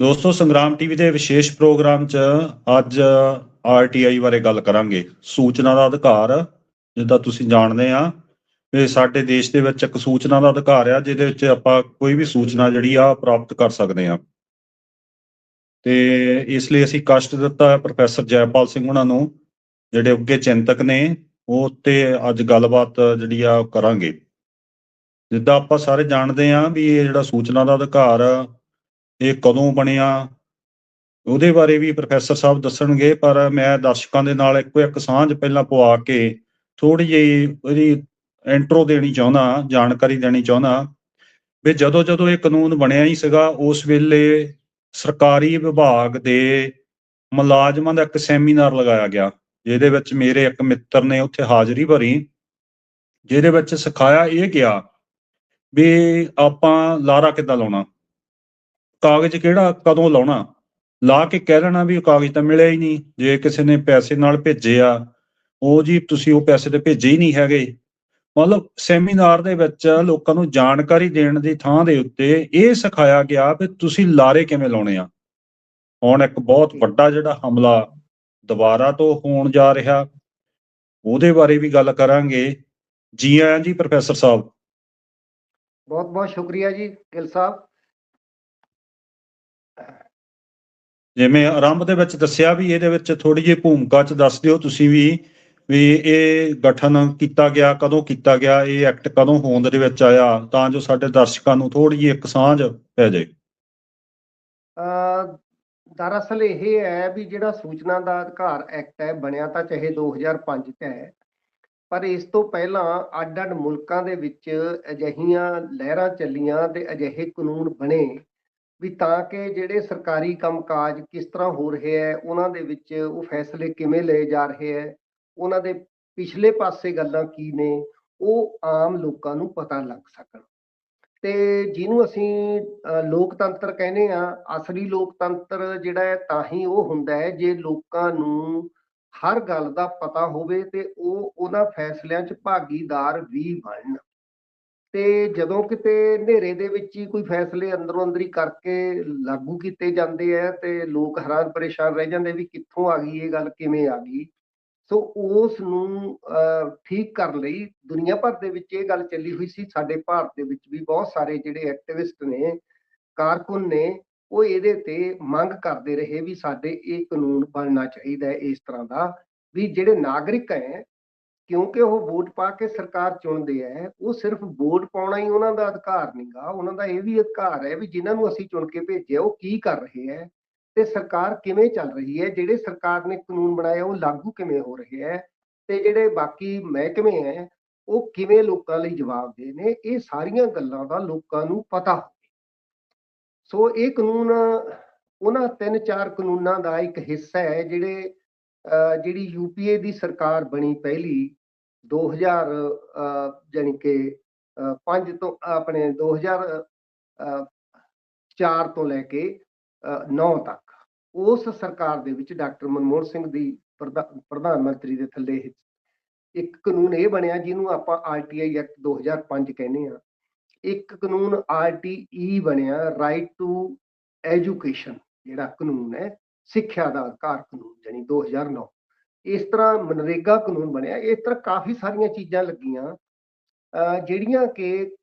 ਦੋਸਤੋ, ਸੰਗਰਾਮ ਟੀਵੀ ਦੇ ਵਿਸ਼ੇਸ਼ ਪ੍ਰੋਗਰਾਮ 'ਚ ਅੱਜ ਆਰਟੀਆਈ ਬਾਰੇ ਗੱਲ ਕਰਾਂਗੇ। ਸੂਚਨਾ ਦਾ ਅਧਿਕਾਰ, ਜਿੱਦਾਂ ਤੁਸੀਂ ਜਾਣਦੇ ਆ ਵੀ ਸਾਡੇ ਦੇਸ਼ ਦੇ ਵਿੱਚ ਇੱਕ ਸੂਚਨਾ ਦਾ ਅਧਿਕਾਰ ਆ, ਜਿਹਦੇ ਵਿੱਚ ਆਪਾਂ ਕੋਈ ਵੀ ਸੂਚਨਾ ਜਿਹੜੀ ਆ, ਪ੍ਰਾਪਤ ਕਰ ਸਕਦੇ ਆ। ਤੇ ਇਸ ਲਈ ਅਸੀਂ ਕਸ਼ਟ ਦਿੱਤਾ ਪ੍ਰੋਫੈਸਰ ਜੈਪਾਲ ਸਿੰਘ ਉਹਨਾਂ ਨੂੰ, ਜਿਹੜੇ ਉੱਗੇ ਚਿੰਤਕ ਨੇ, ਉਹ ਤੇ ਅੱਜ ਗੱਲਬਾਤ ਜਿਹੜੀ ਆ, ਉਹ ਕਰਾਂਗੇ। ਜਿੱਦਾਂ ਆਪਾਂ ਸਾਰੇ ਜਾਣਦੇ ਆ ਵੀ ਇਹ ਜਿਹੜਾ ਸੂਚਨਾ ਦਾ ਅਧਿਕਾਰ ਇਹ ਕਦੋਂ ਬਣਿਆ? ਉਹਦੇ ਬਾਰੇ ਵੀ ਪ੍ਰੋਫੈਸਰ ਸਾਹਿਬ ਦੱਸਣਗੇ, ਪਰ ਮੈਂ ਦਰਸ਼ਕਾਂ ਦੇ ਨਾਲ ਇੱਕੋ ਇੱਕ ਸਾਂਝ ਪਹਿਲਾਂ ਪਵਾ ਕੇ ਥੋੜੀ ਜਿਹੀ ਉਹਦੀ ਇੰਟਰੋ ਦੇਣੀ ਚਾਹੁੰਦਾ, ਜਾਣਕਾਰੀ ਦੇਣੀ ਚਾਹੁੰਦਾ ਵੀ ਜਦੋਂ ਜਦੋਂ ਇਹ ਕਾਨੂੰਨ ਬਣਿਆ ਹੀ ਸੀਗਾ, ਉਸ ਵੇਲੇ ਸਰਕਾਰੀ ਵਿਭਾਗ ਦੇ ਮੁਲਾਜ਼ਮਾਂ ਦਾ ਇੱਕ ਸੈਮੀਨਾਰ ਲਗਾਇਆ ਗਿਆ, ਜਿਹਦੇ ਵਿੱਚ ਮੇਰੇ ਇੱਕ ਮਿੱਤਰ ਨੇ ਉੱਥੇ ਹਾਜ਼ਰੀ ਭਰੀ, ਜਿਹਦੇ ਵਿੱਚ ਸਿਖਾਇਆ ਇਹ ਗਿਆ ਵੀ ਆਪਾਂ ਲਾਰਾ ਕਿੱਦਾਂ ਲਾਉਣਾ? ਕਾਗਜ਼ ਕਿਹੜਾ, ਕਦੋਂ ਲਾਉਣਾ? ਲਾ ਕੇ ਕਹਿ ਦੇਣਾ ਵੀ ਉਹ ਕਾਗਜ਼ ਤਾਂ ਮਿਲਿਆ ਹੀ ਨਹੀਂ, ਜੇ ਕਿਸੇ ਨੇ ਪੈਸੇ ਨਾਲ ਭੇਜੇ ਆ ਉਹ ਜੀ ਤੁਸੀਂ ਉਹ ਪੈਸੇ ਤੇ ਭੇਜੇ ਹੀ ਨਹੀਂ ਹੈਗੇ। ਮਤਲਬ ਸੈਮੀਨਾਰ ਦੇ ਵਿੱਚ ਲੋਕਾਂ ਨੂੰ ਜਾਣਕਾਰੀ ਦੇਣ ਦੀ ਥਾਂ ਦੇ ਉੱਤੇ ਇਹ ਸਿਖਾਇਆ ਗਿਆ ਵੀ ਤੁਸੀਂ ਲਾਰੇ ਕਿਵੇਂ ਲਾਉਣੇ ਆ। ਹੁਣ ਇੱਕ ਬਹੁਤ ਵੱਡਾ ਜਿਹੜਾ ਹਮਲਾ ਦੁਬਾਰਾ ਤੋਂ ਹੋਣ ਜਾ ਰਿਹਾ, ਉਹਦੇ ਬਾਰੇ ਵੀ ਗੱਲ ਕਰਾਂਗੇ। ਜੀ ਆਇਆਂ ਜੀ ਪ੍ਰੋਫੈਸਰ ਸਾਹਿਬ। ਬਹੁਤ ਬਹੁਤ ਸ਼ੁਕਰੀਆ ਜੀ ਗਿੱਲ ਸਾਹਿਬ। ਜਿਵੇਂ ਆਰੰਭ ਦੇ ਵਿੱਚ ਦੱਸਿਆ ਵੀ ਇਹਦੇ ਵਿੱਚ ਥੋੜੀ ਜਿਹੀ ਭੂਮਿਕਾ ਚ ਦੱਸ ਦਿਓ ਤੁਸੀਂ ਵੀ ਵੀ ਇਹ ਗਠਨ ਕੀਤਾ ਗਿਆ, ਕਦੋਂ ਕੀਤਾ ਗਿਆ, ਇਹ ਐਕਟ ਕਦੋਂ ਹੋਂਦ ਦੇ ਵਿੱਚ ਆਇਆ, ਤਾਂ ਜੋ ਸਾਡੇ ਦਰਸ਼ਕਾਂ ਨੂੰ ਥੋੜੀ ਜਿਹੀ ਇੱਕ ਸਾਂਝ ਪੈ ਜਾਏ। ਅ, ਦਰਅਸਲ ਇਹ ਹੈ ਵੀ ਜਿਹੜਾ ਸੂਚਨਾ ਦਾ ਅਧਿਕਾਰ ਐਕਟ ਹੈ, ਬਣਿਆ ਤਾਂ ਚਾਹੇ 2005 ਚ ਹੈ, ਪਰ ਇਸ ਤੋਂ ਪਹਿਲਾਂ ਅੱਡ-ਅੱਡ ਮੁਲਕਾਂ ਦੇ ਵਿੱਚ ਅਜਿਹੀਆਂ ਲਹਿਰਾਂ ਚੱਲੀਆਂ ਤੇ ਅਜਿਹੇ ਕਾਨੂੰਨ ਬਣੇ। ਵੀ ਤਾਂ ਕਿ ਜਿਹੜੇ ਸਰਕਾਰੀ ਕੰਮਕਾਜ ਕਿਸ ਤਰ੍ਹਾਂ ਹੋ ਰਹੇ ਹੈ, ਉਹਨਾਂ ਦੇ ਵਿੱਚ ਉਹ ਫੈਸਲੇ ਕਿਵੇਂ ਲਏ ਜਾ ਰਹੇ ਹੈ, ਉਹਨਾਂ ਦੇ ਪਿਛਲੇ ਪਾਸੇ ਗੱਲਾਂ ਕੀ ਨੇ, ਉਹ ਆਮ ਲੋਕਾਂ ਨੂੰ ਪਤਾ ਲੱਗ ਸਕਣ। ਤੇ ਜਿਹਨੂੰ ਅਸੀਂ ਲੋਕਤੰਤਰ ਕਹਿੰਦੇ ਆ ਅਸਲੀ ਲੋਕਤੰਤਰ ਜਿਹੜਾ ਹੈ, ਤਾਂ ਹੀ ਉਹ ਹੁੰਦਾ ਹੈ, ਜੇ ਲੋਕਾਂ ਨੂੰ ਹਰ ਗੱਲ ਦਾ ਪਤਾ ਹੋਵੇ ਤੇ ਉਹ ਉਹਨਾਂ ਫੈਸਲਿਆਂ 'ਚ ਭਾਗੀਦਾਰ ਵੀ ਬਣਨ। ਤੇ ਜਦੋਂ ਕਿਤੇ ਹਨੇਰੇ ਦੇ ਵਿੱਚ ਹੀ ਕੋਈ ਫੈਸਲੇ ਅੰਦਰੋਂ ਅੰਦਰੀ ਕਰਕੇ ਲਾਗੂ ਕੀਤੇ ਜਾਂਦੇ ਆ ਤੇ ਲੋਕ ਹੈਰਾਨ ਪਰੇਸ਼ਾਨ ਰਹਿ ਜਾਂਦੇ ਵੀ ਕਿੱਥੋਂ ਆ ਗਈ ਇਹ ਗੱਲ, ਕਿਵੇਂ ਆ ਗਈ? ਸੋ ਉਸ ਨੂੰ ਠੀਕ ਕਰਨ ਲਈ। ਦੁਨੀਆ ਭਰ ਦੇ ਵਿੱਚ ਇਹ ਗੱਲ ਚੱਲੀ ਹੋਈ ਸੀ। ਸਾਡੇ ਭਾਰਤ ਦੇ ਵਿੱਚ ਵੀ ਬਹੁਤ ਸਾਰੇ ਜਿਹੜੇ ਐਕਟਿਵਿਸਟ ਨੇ, ਕਾਰਕੁਨ ਨੇ, ਉਹ ਇਹਦੇ ਤੇ ਮੰਗ ਕਰਦੇ ਰਹੇ ਵੀ ਸਾਡੇ ਇਹ ਕਾਨੂੰਨ ਬਣਨਾ ਚਾਹੀਦਾ ਹੈ ਇਸ ਤਰ੍ਹਾਂ ਦਾ, ਵੀ ਜਿਹੜੇ ਨਾਗਰਿਕ ਹੈ ਕਿਉਂਕਿ ਉਹ ਵੋਟ ਪਾ ਕੇ ਸਰਕਾਰ ਚੁਣਦੇ ਹੈ ਉਹ ਸਿਰਫ ਵੋਟ ਪਾਉਣਾ ਹੀ ਉਹਨਾਂ ਦਾ ਅਧਿਕਾਰ ਨਹੀਂਗਾ ਉਹਨਾਂ ਦਾ ਇਹ ਵੀ ਅਧਿਕਾਰ ਹੈ ਵੀ ਜਿਨ੍ਹਾਂ ਨੂੰ ਅਸੀਂ ਚੁਣ ਕੇ ਭੇਜਿਆ ਉਹ ਕੀ ਕਰ ਰਹੇ ਹੈ ਤੇ ਸਰਕਾਰ ਕਿਵੇਂ ਚੱਲ ਰਹੀ ਹੈ ਜਿਹੜੇ ਸਰਕਾਰ ਨੇ ਕਾਨੂੰਨ ਬਣਾਇਆ ਉਹ ਲਾਗੂ ਕਿਵੇਂ ਹੋ ਰਹੇ ਹੈ ਤੇ ਜਿਹੜੇ ਬਾਕੀ ਮਹਿਕਮੇ ਹੈ ਉਹ ਕਿਵੇਂ ਲੋਕਾਂ ਲਈ ਜਵਾਬਦੇਹ ਨੇ ਇਹ ਸਾਰੀਆਂ ਗੱਲਾਂ ਦਾ ਲੋਕਾਂ ਨੂੰ ਪਤਾ ਹੋਵੇ। ਸੋ ਇਹ ਕਾਨੂੰਨ ਉਹਨਾਂ ਤਿੰਨ ਚਾਰ ਕਾਨੂੰਨਾਂ ਦਾ ਇੱਕ ਹਿੱਸਾ ਹੈ ਜਿਹੜੇ ਅਹ, ਜਿਹੜੀ ਯੂਪੀਏ ਦੀ ਸਰਕਾਰ ਬਣੀ ਪਹਿਲੀ 2000 ਅਹ, ਜਾਣੀ ਕਿ 5 ਤੋਂ ਆਪਣੇ 2004 ਤੋਂ ਲੈ ਕੇ 9 ਤੱਕ। ਉਸ ਸਰਕਾਰ ਦੇ ਵਿੱਚ ਡਾਕਟਰ ਮਨਮੋਹਨ ਸਿੰਘ ਦੀ ਪ੍ਰਧਾ- ਪ੍ਰਧਾਨ ਮੰਤਰੀ ਦੇ ਥੱਲੇ ਇੱਕ ਕਾਨੂੰਨ ਇਹ ਬਣਿਆ ਜਿਹਨੂੰ ਆਪਾਂ ਆਰਟੀਆਈ ਐਕਟ 2005 ਕਹਿੰਦੇ ਆ ਇੱਕ ਕਾਨੂੰਨ ਆਰਟੀਈ ਬਣਿਆ ਰਾਈਟ ਟੂ ਐਜੂਕੇਸ਼ਨ ਜਿਹੜਾ ਕਾਨੂੰਨ ਹੈ ਸਿੱਖਿਆ ਦਾ ਅਧਿਕਾਰ ਕਾਨੂੰਨ ਜਾਨੀ 2009 ਇਸ ਤਰ੍ਹਾਂ ਮਨਰੇਗਾ ਕਾਨੂੰਨ ਬਣਿਆ, ਇਸ ਤਰ੍ਹਾਂ ਕਾਫੀ ਸਾਰੀਆਂ ਚੀਜ਼ਾਂ ਲੱਗੀਆਂ, ਅਹ ਜਿਹੜੀਆਂ ਕਿ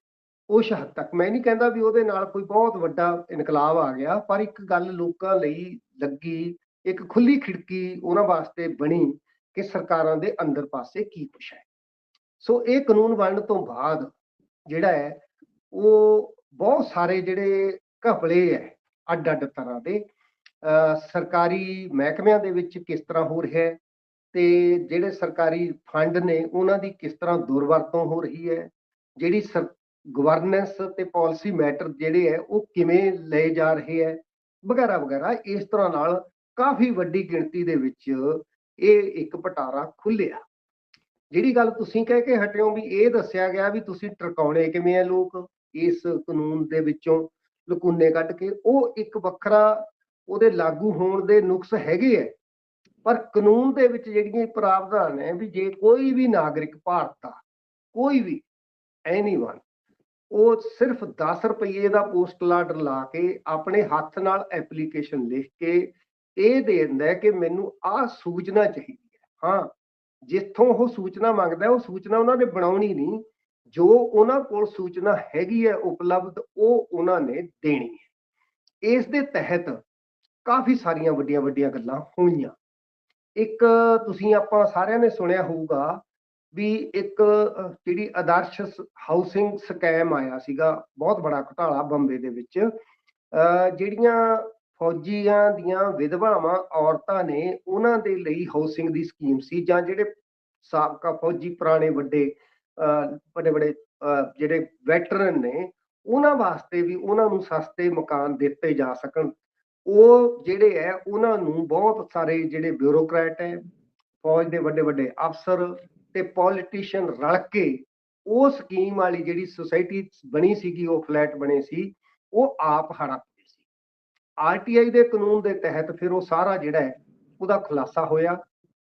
ਕੁਛ ਹੱਦ ਤੱਕ, ਮੈਂ ਨਹੀਂ ਕਹਿੰਦਾ ਵੀ ਉਹਦੇ ਨਾਲ ਕੋਈ ਬਹੁਤ ਵੱਡਾ ਇਨਕਲਾਬ ਆ ਗਿਆ, ਪਰ ਇੱਕ ਗੱਲ ਲੋਕਾਂ ਲਈ ਲੱਗੀ, ਇੱਕ ਖੁੱਲੀ ਖਿੜਕੀ ਉਹਨਾਂ ਵਾਸਤੇ ਬਣੀ ਕਿ ਸਰਕਾਰਾਂ ਦੇ ਅੰਦਰ ਪਾਸੇ ਕੀ ਕੁਛ ਹੈ। ਸੋ ਇਹ ਕਾਨੂੰਨ ਬਣਨ ਤੋਂ ਬਾਅਦ ਜਿਹੜਾ ਹੈ, ਉਹ ਬਹੁਤ ਸਾਰੇ ਜਿਹੜੇ ਘਪਲੇ ਹੈ ਅੱਡ ਅੱਡ ਤਰ੍ਹਾਂ ਦੇ, ਅਹ ਸਰਕਾਰੀ ਮਹਿਕਮਿਆਂ ਦੇ ਵਿੱਚ ਕਿਸ ਤਰ੍ਹਾਂ ਹੋ ਰਿਹਾ ਹੈ ਤੇ ਜਿਹੜੇ ਸਰਕਾਰੀ ਫੰਡ ਨੇ, ਉਹਨਾਂ ਦੀ ਕਿਸ ਤਰ੍ਹਾਂ ਦੁਰਵਰਤੋਂ ਹੋ ਰਹੀ ਹੈ? ਜਿਹੜੀ ਗਵਰਨੈਂਸ ਤੇ ਪਾਲਿਸੀ ਮੈਟਰ ਜਿਹੜੇ ਹੈ, ਉਹ ਕਿਵੇਂ ਲਏ ਜਾ ਰਹੇ ਹੈ? ਵਗੈਰਾ ਵਗੈਰਾ। ਇਸ ਤਰ੍ਹਾਂ ਨਾਲ ਕਾਫੀ ਵੱਡੀ ਗਿਣਤੀ ਦੇ ਵਿੱਚ ਇਹ ਇੱਕ ਪਟਾਰਾ ਖੁੱਲਿਆ ਜਿਹੜੀ ਗੱਲ ਤੁਸੀਂ ਕਹਿ ਕੇ ਹਟਿਓ ਵੀ ਇਹ ਦੱਸਿਆ ਗਿਆ ਵੀ ਤੁਸੀਂ ਟਰਕਾਉਣੇ ਕਿਵੇਂ ਆ ਲੋਕ? ਇਸ ਕਾਨੂੰਨ ਦੇ ਵਿੱਚੋਂ ਲਕੂਨੇ ਕੱਢ ਕੇ। ਉਹ ਇੱਕ ਵੱਖਰਾ ਉਹਦੇ ਲਾਗੂ ਹੋਣ ਦੇ ਨੁਕਸ ਹੈਗੇ ਐ ਪਰ ਕਾਨੂੰਨ ਦੇ ਵਿੱਚ ਜਿਹੜੀਆਂ ਪ੍ਰਾਵਧਾਨ ਹੈ ਵੀ ਜੇ ਕੋਈ ਵੀ ਨਾਗਰਿਕ ਭਾਰਤ ਦਾ, ਕੋਈ ਵੀ ਐਨੀਵਨ ਉਹ ਸਿਰਫ 10 ਰੁਪਏ ਦਾ ਪੋਸਟਲ ਆਰਡਰ ਲਾ ਕੇ ਆਪਣੇ ਹੱਥ ਨਾਲ ਐਪਲੀਕੇਸ਼ਨ ਲਿਖ ਕੇ ਇਹ ਦੇ ਦਿੰਦਾ ਕਿ ਮੈਨੂੰ ਆਹ ਸੂਚਨਾ ਚਾਹੀਦੀ ਹੈ। ਹਾਂ, ਜਿੱਥੋਂ ਉਹ ਸੂਚਨਾ ਮੰਗਦਾ ਉਹ ਸੂਚਨਾ ਉਹਨਾਂ ਨੇ ਬਣਾਉਣੀ ਨਹੀਂ। ਜੋ ਉਹਨਾਂ ਕੋਲ ਸੂਚਨਾ ਹੈਗੀ ਹੈ, ਉਪਲਬਧ, ਉਹ ਉਹਨਾਂ ਨੇ ਦੇਣੀ ਹੈ। ਇਸ ਦੇ ਤਹਿਤ ਕਾਫੀ ਸਾਰੀਆਂ ਵੱਡੀਆਂ ਵੱਡੀਆਂ ਗੱਲਾਂ ਹੋਈਆਂ। ਇੱਕ ਤੁਸੀਂ ਆਪਾਂ ਸਾਰਿਆਂ ਨੇ ਸੁਣਿਆ ਹੋਊਗਾ ਵੀ ਇੱਕ ਜਿਹੜੀ ਆਦਰਸ਼ ਹਾਊਸਿੰਗ ਸਕੈਮ ਆਇਆ ਸੀਗਾ ਬਹੁਤ ਬੜਾ ਘੁਟਾਲਾ ਬੰਬੇ ਦੇ ਵਿੱਚ। ਅਹ, ਜਿਹੜੀਆਂ ਫੌਜੀਆਂ ਦੀਆਂ ਵਿਧਵਾਵਾਂ ਔਰਤਾਂ ਨੇ ਉਹਨਾਂ ਦੇ ਲਈ ਹਾਊਸਿੰਗ ਦੀ ਸਕੀਮ ਸੀ ਜਾਂ ਜਿਹੜੇ ਸਾਬਕਾ ਫੌਜੀ ਪੁਰਾਣੇ ਵੱਡੇ ਵੱਡੇ ਵੱਡੇ ਜਿਹੜੇ ਵੈਟਰਨ ਨੇ ਉਹਨਾਂ ਵਾਸਤੇ ਵੀ ਉਹਨਾਂ ਨੂੰ ਸਸਤੇ ਮਕਾਨ ਦਿੱਤੇ ਜਾ ਸਕਣ। ਉਹ ਜਿਹੜੇ ਹੈ, ਉਹਨਾਂ ਨੂੰ ਬਹੁਤ ਸਾਰੇ ਜਿਹੜੇ ਬਿਊਰੋਕਰੈਟ ਹੈ, ਫੌਜ ਦੇ ਵੱਡੇ ਵੱਡੇ ਅਫਸਰ ਤੇ ਪੋਲੀਟੀਸ਼ੀਅਨ ਰਲ ਕੇ ਉਹ ਸਕੀਮ ਵਾਲੀ ਜਿਹੜੀ ਸੁਸਾਇਟੀ ਬਣੀ ਸੀਗੀ, ਉਹ ਫਲੈਟ ਬਣੇ ਸੀ, ਉਹ ਆਪ ਹੜਪਦੇ ਸੀ। ਆਰਟੀਆਈ ਦੇ ਕਾਨੂੰਨ ਦੇ ਤਹਿਤ ਫਿਰ ਉਹ ਸਾਰਾ ਜਿਹੜਾ ਹੈ, ਉਹਦਾ ਖੁਲਾਸਾ ਹੋਇਆ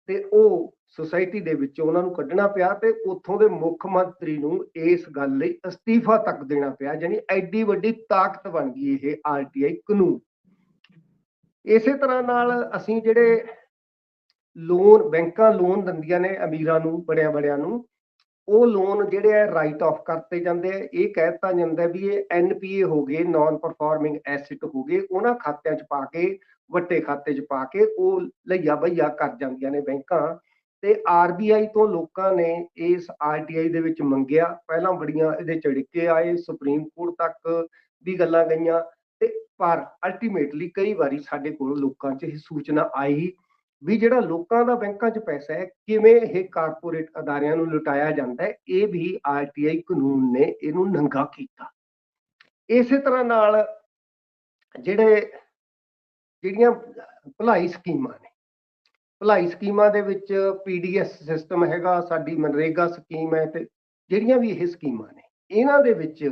ਤੇ ਉਹ ਸੁਸਾਇਟੀ ਦੇ ਵਿੱਚ ਉਹਨਾਂ ਨੂੰ ਕੱਢਣਾ ਪਿਆ ਤੇ ਉੱਥੋਂ ਦੇ ਮੁੱਖ ਮੰਤਰੀ ਨੂੰ ਇਸ ਗੱਲ ਲਈ ਅਸਤੀਫਾ ਤੱਕ ਦੇਣਾ ਪਿਆ, ਯਾਨੀ ਐਡੀ ਵੱਡੀ ਤਾਕਤ ਬਣ ਗਈ ਇਹ ਆਰਟੀਆਈ ਕਾਨੂੰਨ। ਇਸੇ ਤਰ੍ਹਾਂ ਨਾਲ ਅਸੀਂ ਜਿਹੜੇ ਲੋਨ ਬੈਂਕਾਂ ਲੋਨ ਦਿੰਦੀਆਂ ਨੇ ਅਮੀਰਾਂ ਨੂੰ, ਬੜਿਆਂ ਬੜਿਆਂ ਨੂੰ, ਉਹ ਲੋਨ ਜਿਹੜੇ ਹੈ ਰਾਈਟ ਆਫ ਕਰਤੇ ਜਾਂਦੇ ਆ। ਇਹ ਕਹਿ ਦਿੱਤਾ ਜਾਂਦਾ ਵੀ ਇਹ ਐਨਪੀਏ ਹੋ ਗਏ ਨਾਨ ਪਰਫਾਰਮਿੰਗ ਐਸੈਟ ਹੋ ਗਏ, ਉਹਨਾਂ ਖਾਤਿਆਂ 'ਚ ਪਾ ਕੇ, ਵੱਡੇ ਖਾਤੇ 'ਚ ਪਾ ਕੇ ਉਹ ਲਈਆ ਬਈਆ ਕਰ ਜਾਂਦੀਆਂ ਨੇ ਬੈਂਕਾਂ। ਤੇ ਆਰਬੀਆਈ ਤੋਂ ਲੋਕਾਂ ਨੇ ਇਸ ਆਰਟੀਆਈ ਦੇ ਵਿੱਚ ਮੰਗਿਆ। ਪਹਿਲਾਂ ਬੜੀਆਂ ਇਹਦੇ ਝੜਕੇ ਆਏ, ਸੁਪਰੀਮ ਕੋਰਟ ਤੱਕ ਵੀ ਗੱਲਾਂ ਗਈਆਂ। ਪਰ ਅਲਟੀਮੇਟਲੀ ਕਈ ਵਾਰੀ ਸਾਡੇ ਕੋਲ ਲੋਕਾਂ 'ਚ ਇਹ ਸੂਚਨਾ ਆਈ ਵੀ ਜਿਹੜਾ ਲੋਕਾਂ ਦਾ ਬੈਂਕਾਂ 'ਚ ਪੈਸਾ ਹੈ, ਕਿਵੇਂ ਇਹ ਕਾਰਪੋਰੇਟ ਅਦਾਰਿਆਂ ਨੂੰ ਲੁਟਾਇਆ ਜਾਂਦਾ ਹੈ, ਇਹ ਵੀ ਆਰਟੀਆਈ ਕਾਨੂੰਨ ਨੇ ਇਹਨੂੰ ਨੰਗਾ ਕੀਤਾ। ਇਸੇ ਤਰ੍ਹਾਂ ਨਾਲ ਜਿਹੜੇ, ਜਿਹੜੀਆਂ ਭਲਾਈ ਸਕੀਮਾਂ ਨੇ, ਭਲਾਈ ਸਕੀਮਾਂ ਦੇ ਵਿੱਚ ਪੀਡੀਐਸ ਸਿਸਟਮ ਹੈਗਾ, ਸਾਡੀ ਮਨਰੇਗਾ ਸਕੀਮ ਹੈ ਤੇ ਜਿਹੜੀਆਂ ਵੀ ਇਹ ਸਕੀਮਾਂ ਨੇ, ਇਹਨਾਂ ਦੇ ਵਿੱਚ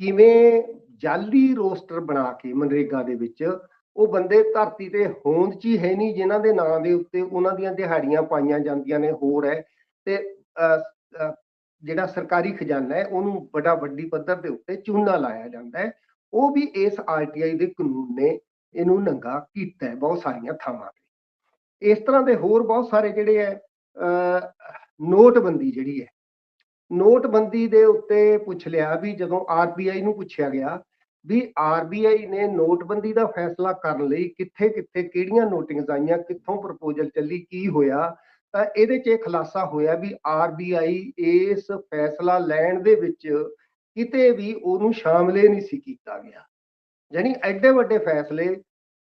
ਕਿਵੇਂ ਜਾਲੀ ਰੋਸਟਰ ਬਣਾ ਕੇ ਮਨਰੇਗਾ ਦੇ ਵਿੱਚ ਉਹ ਬੰਦੇ ਧਰਤੀ ਤੇ ਹੋਂਦ ਚ ਹੀ ਹੈ ਨਹੀਂ ਜਿਨ੍ਹਾਂ ਦੇ ਨਾਂ ਦੇ ਉੱਤੇ ਉਹਨਾਂ ਦੀਆਂ ਦਿਹਾੜੀਆਂ ਪਾਈਆਂ ਜਾਂਦੀਆਂ ਨੇ ਹੋਰ ਹੈ ਤੇ ਜਿਹੜਾ ਸਰਕਾਰੀ ਖਜ਼ਾਨਾ ਹੈ ਉਹਨੂੰ ਬੜਾ ਵੱਡੀ ਪੱਧਰ ਦੇ ਉੱਤੇ ਚੂਨਾ ਲਾਇਆ ਜਾਂਦਾ ਹੈ। ਉਹ ਵੀ ਇਸ ਆਰਟੀਆਈ ਦੇ ਕਾਨੂੰਨ ਨੇ ਇਹਨੂੰ ਨੰਗਾ ਕੀਤਾ ਹੈ ਬਹੁਤ ਸਾਰੀਆਂ ਥਾਵਾਂ ਤੇ। ਇਸ ਤਰ੍ਹਾਂ ਦੇ ਹੋਰ ਬਹੁਤ ਸਾਰੇ ਜਿਹੜੇ ਹੈ ਅਹ, ਨੋਟਬੰਦੀ ਜਿਹੜੀ ਹੈ ਨੋਟਬੰਦੀ ਦੇ ਉੱਤੇ ਪੁੱਛ ਲਿਆ ਵੀ ਜਦੋਂ ਆਰਬੀਆਈ ਨੂੰ ਪੁੱਛਿਆ ਗਿਆ ਵੀ ਆਰਬੀਆਈ ਨੇ ਨੋਟਬੰਦੀ ਦਾ ਫੈਸਲਾ ਕਰਨ ਲਈ ਕਿੱਥੇ ਕਿੱਥੇ ਕਿਹੜੀਆਂ ਨੋਟਿੰਗਸ ਆਈਆਂ, ਕਿੱਥੋਂ ਪ੍ਰਪੋਜ਼ਲ ਚੱਲੀ, ਕੀ ਹੋਇਆ, ਤਾਂ ਇਹਦੇ 'ਚ ਇਹ ਖੁਲਾਸਾ ਹੋਇਆ ਵੀ ਆਰਬੀਆਈ ਇਸ ਫੈਸਲਾ ਲੈਣ ਦੇ ਵਿੱਚ ਕਿਤੇ ਵੀ ਉਹਨੂੰ ਸ਼ਾਮਲੇ ਨਹੀਂ ਸੀ ਕੀਤਾ ਗਿਆ। ਯਾਨੀ ਐਡੇ ਵੱਡੇ ਫੈਸਲੇ,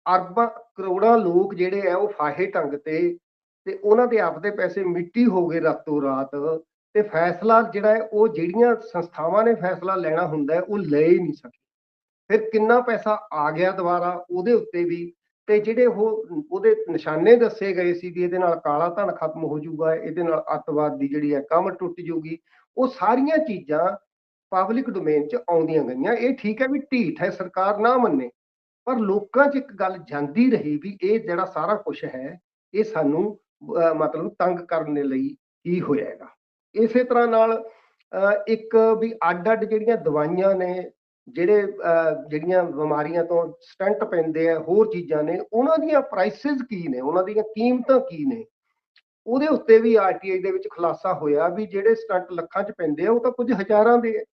ਅਰਬਾਂ ਕਰੋੜਾਂ ਲੋਕ ਜਿਹੜੇ ਆ ਉਹ ਫਾਹੇ ਢੰਗ ਤੇ ਤੇ ਉਹਨਾਂ ਦੇ ਆਪਦੇ ਪੈਸੇ ਮਿੱਟੀ ਹੋ ਗਏ ਰਾਤੋਂ ਰਾਤ। ਤੇ ਫੈਸਲਾ ਜਿਹੜਾ ਹੈ, ਉਹ ਜਿਹੜੀਆਂ ਸੰਸਥਾਵਾਂ ਨੇ ਫੈਸਲਾ ਲੈਣਾ ਹੁੰਦਾ ਹੈ, ਉਹ ਲੈ ਹੀ ਨਹੀਂ ਸਕੇ। ਫਿਰ ਕਿੰਨਾ ਪੈਸਾ ਆ ਗਿਆ ਦੁਬਾਰਾ ਉਹਦੇ ਉੱਤੇ ਵੀ? ਤੇ ਜਿਹੜੇ ਉਹ, ਉਹਦੇ ਨਿਸ਼ਾਨੇ ਦੱਸੇ ਗਏ ਸੀ ਵੀ ਇਹਦੇ ਨਾਲ ਕਾਲਾ ਧਨ ਖਤਮ ਹੋ ਜਾਊਗਾ, ਇਹਦੇ ਨਾਲ ਅੱਤਵਾਦ ਦੀ ਜਿਹੜੀ ਹੈ ਕੰਮ ਟੁੱਟ ਜਾਊਗੀ, ਉਹ ਸਾਰੀਆਂ ਚੀਜ਼ਾਂ ਪਬਲਿਕ ਡੋਮੇਨ 'ਚ ਆਉਂਦੀਆਂ ਗਈਆਂ। ਇਹ ਠੀਕ ਹੈ ਵੀ ਢੀਠ ਹੈ, ਸਰਕਾਰ ਨਾ ਮੰਨੇ, ਪਰ ਲੋਕਾਂ 'ਚ ਇੱਕ ਗੱਲ ਜਾਂਦੀ ਰਹੀ ਵੀ ਇਹ ਜਿਹੜਾ ਸਾਰਾ ਕੁਝ ਹੈ, ਇਹ ਸਾਨੂੰ ਮਤਲਬ ਤੰਗ ਕਰਨ ਦੇ ਲਈ ਹੀ ਹੋਇਆ ਹੈਗਾ। ਇਸੇ ਤਰ੍ਹਾਂ ਨਾਲ ਇੱਕ ਵੀ ਅੱਡ-ਅੱਡ ਜਿਹੜੀਆਂ ਦਵਾਈਆਂ ਨੇ, ਜਿਹੜੇ ਜਿਹੜੀਆਂ ਬਿਮਾਰੀਆਂ ਤੋਂ ਸਟੰਟ ਪੈਂਦੇ ਆ, ਹੋਰ ਚੀਜ਼ਾਂ ਨੇ, ਉਹਨਾਂ ਦੀਆਂ ਪ੍ਰਾਈਸਿਸ ਕੀ ਨੇ, ਉਹਨਾਂ ਦੀਆਂ ਕੀਮਤਾਂ ਕੀ ਨੇ? ਉਹਦੇ ਉੱਤੇ ਵੀ ਆਰਟੀਆਈ ਦੇ ਵਿੱਚ ਖੁਲਾਸਾ ਹੋਇਆ ਵੀ ਜਿਹੜੇ ਸਟੰਟ ਲੱਖਾਂ 'ਚ ਪੈਂਦੇ ਆ, ਉਹ ਤਾਂ ਕੁਝ ਹਜ਼ਾਰਾਂ ਦੇ ਆ।